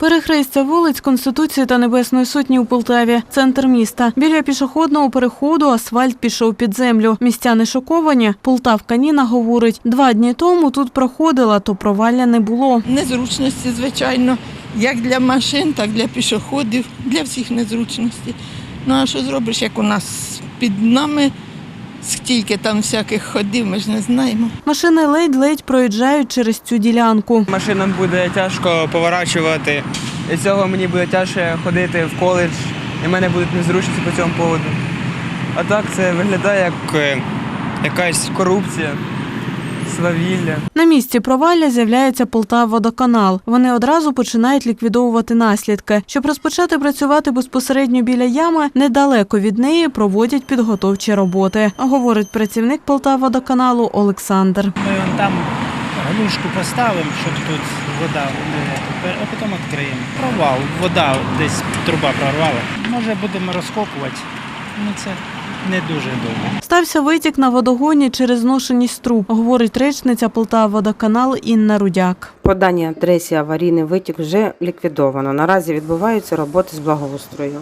Перехрестя вулиць Конституції та Небесної Сотні у Полтаві, центр міста. Біля пішохідного переходу асфальт пішов під землю. Містяни шоковані. Полтавка Ніна говорить, два дні тому тут проходила, то провалля не було. Незручності, звичайно, як для машин, так і для пішоходів, для всіх незручності. Ну а що зробиш, як у нас під нами стільки там всяких ходів, ми ж не знаємо. Машини ледь-ледь проїжджають через цю ділянку. Машинам буде тяжко поворачувати. І цього мені буде тяжче ходити в коледж, і в мене будуть незручності по цьому поводу. А так це виглядає як е, якась корупція, свавілля. На місці провалля з'являється Полтавводоканал. Вони одразу починають ліквідовувати наслідки. Щоб розпочати працювати безпосередньо біля ями, недалеко від неї проводять підготовчі роботи, говорить працівник Полтавводоканалу Олександр. Ми там глушку поставимо, щоб тут вода а потім відкриємо. Провал, вода десь труба прорвала. Може будемо розкопувати. Ну це не дуже довго. Стався витік на водогоні через зношеність труб, говорить речниця Полтава-Водоканал Інна Рудяк. По даній адресі аварійний витік вже ліквідовано. Наразі відбуваються роботи з благоустрою.